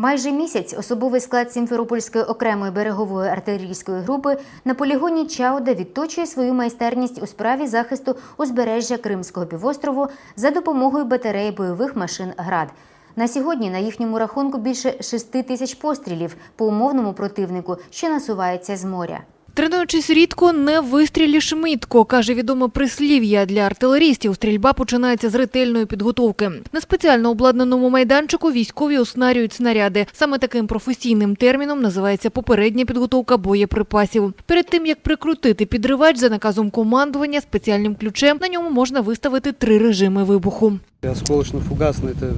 Майже місяць особовий склад Сімферопольської окремої берегової артилерійської групи на полігоні Чауда відточує свою майстерність у справі захисту узбережжя Кримського півострову за допомогою батареї бойових машин ГРАД. На сьогодні на їхньому рахунку більше 6 тисяч пострілів по умовному противнику, що насувається з моря. Тренуючись рідко, не вистріліш мітко, каже відоме прислів'я для артилерістів. Стрільба починається з ретельної підготовки. На спеціально обладнаному майданчику військові оснарюють снаряди. Саме таким професійним терміном називається попередня підготовка боєприпасів. Перед тим як прикрутити підривач за наказом командування спеціальним ключем, на ньому можна виставити три режими вибуху. Осколочно-фугасный это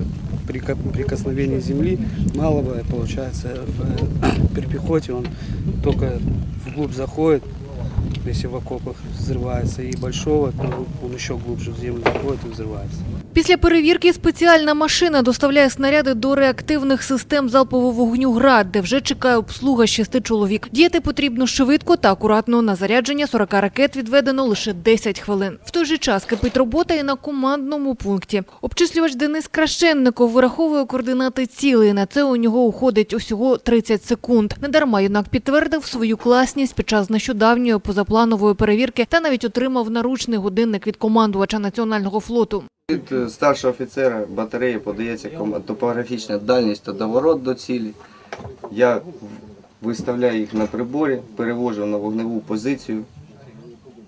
прика- прикосновение земли малого, и получается в э, при пехоте он только вглубь заходит, если в окопах взрывается, и большого, то он еще глубже в землю заходит и взрывается. Після перевірки спеціальна машина доставляє снаряди до реактивних систем залпового вогню «Град», де вже чекає обслуга шести чоловік. Діяти потрібно швидко та акуратно. На зарядження 40 ракет відведено лише 10 хвилин. В той же час кипить робота і на командному пункті. Обчислювач Денис Крашенников вираховує координати цілей. На це у нього уходить усього 30 секунд. Недарма юнак підтвердив свою класність під час нещодавньої позапланової перевірки та навіть отримав наручний годинник від командувача національного флоту. Від е, старшого офіцера батареї подається топографічна дальність та доворот до цілі. Я виставляю їх на приборі, перевожу на вогневу позицію,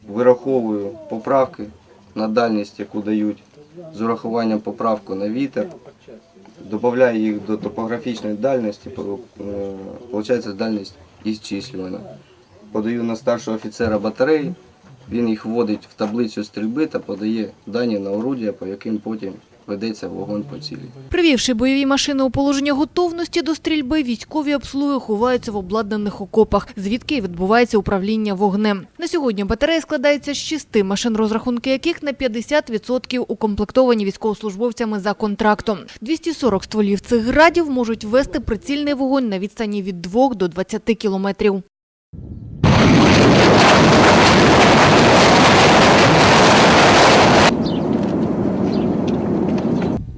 вираховую поправки на дальність, яку дають, з урахуванням поправку на вітер, додаю їх до топографічної дальності, виходить дальність ісчислювана. Подаю на старшого офіцера батареї, він їх вводить в таблицю стрільби та подає дані на орудія, по яким потім ведеться вогонь по цілі. Привівши бойові машини у положення готовності до стрільби, військові обслуги ховаються в обладнаних окопах, звідки відбувається управління вогнем. На сьогодні батарея складається з шести машин, розрахунки яких на 50% укомплектовані військовослужбовцями за контрактом. 240 стволів цих градів можуть вести прицільний вогонь на відстані від 2 до 20 кілометрів.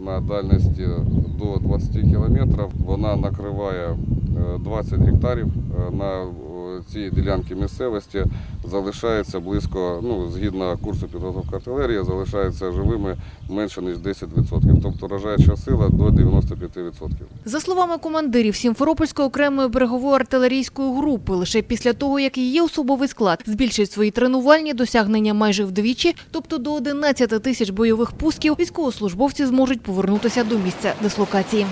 на дальності до 20 кілометрів. Вона накриває е, 20 гектарів. Е, На цій ділянці місцевості залишається близько, ну, згідно курсу підготовки артилерії, залишається живими менше ніж 10%. Тобто вражаюча сила до 95%. За словами командирів Сімферопольської окремої берегової артилерійської групи, лише після того, як її особовий склад збільшить свої тренувальні досягнення майже вдвічі, тобто до 11 тисяч бойових пусків, військовослужбовці зможуть повернутися до місця дислокації.